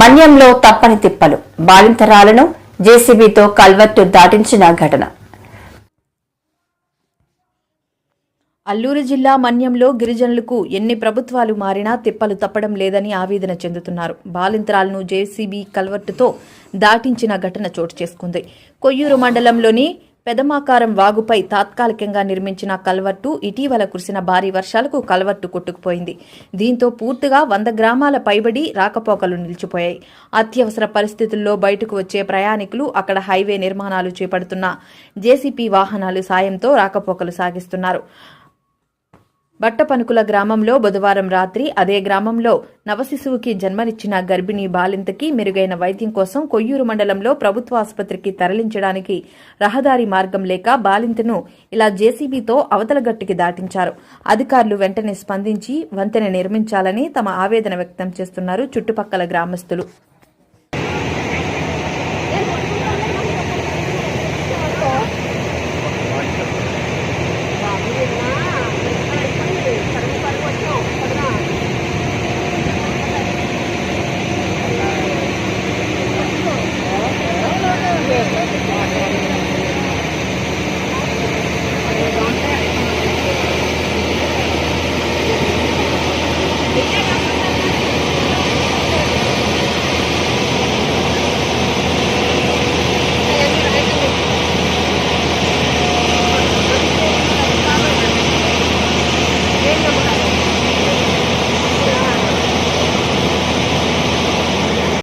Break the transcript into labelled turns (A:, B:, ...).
A: మన్యంలో తప్పని తిప్పలు బాలింతరాలను జేసీబీతో కల్వర్టు దాటించిన ఘటన.
B: అల్లూరు జిల్లా మన్యంలో గిరిజనులకు ఎన్ని ప్రభుత్వాలు మారినా తిప్పలు తప్పడం లేదని ఆవేదన చెందుతున్నారు. బాలింతరాలను జేసీబీ కల్వర్టుతో దాటించిన ఘటన చోటు చేసుకుంది. కొయ్యూరు మండలంలోని పెదమాకారం వాగుపై తాత్కాలికంగా నిర్మించిన కల్వర్టు ఇటీవల కురిసిన భారీ వర్షాలకు కల్వర్టు కొట్టుకుపోయింది. దీంతో పూర్తిగా వంద గ్రామాల పైబడి రాకపోకలు నిలిచిపోయాయి. అత్యవసర పరిస్థితుల్లో బయటకు వచ్చే ప్రయాణికులు అక్కడ హైవే నిర్మాణాలు చేపడుతున్న జేసీపీ వాహనాలు సాయంతో రాకపోకలు సాగిస్తున్నారు. బట్టపనుకుల గ్రామంలో బుధవారం రాత్రి అదే గ్రామంలో నవశిశువుకి జన్మనిచ్చిన గర్భిణీ బాలింతకి మెరుగైన వైద్యం కోసం కొయ్యూరు మండలంలో ప్రభుత్వ ఆసుపత్రికి తరలించడానికి రహదారి మార్గం లేక బాలింతను ఇలా జేసీబీతో అవతల గట్టుకి దాటించారు. అధికారులు వెంటనే స్పందించి వంతెన నిర్మించాలని తమ ఆవేదన వ్యక్తం చేస్తున్నారు చుట్టుపక్కల గ్రామస్తులు.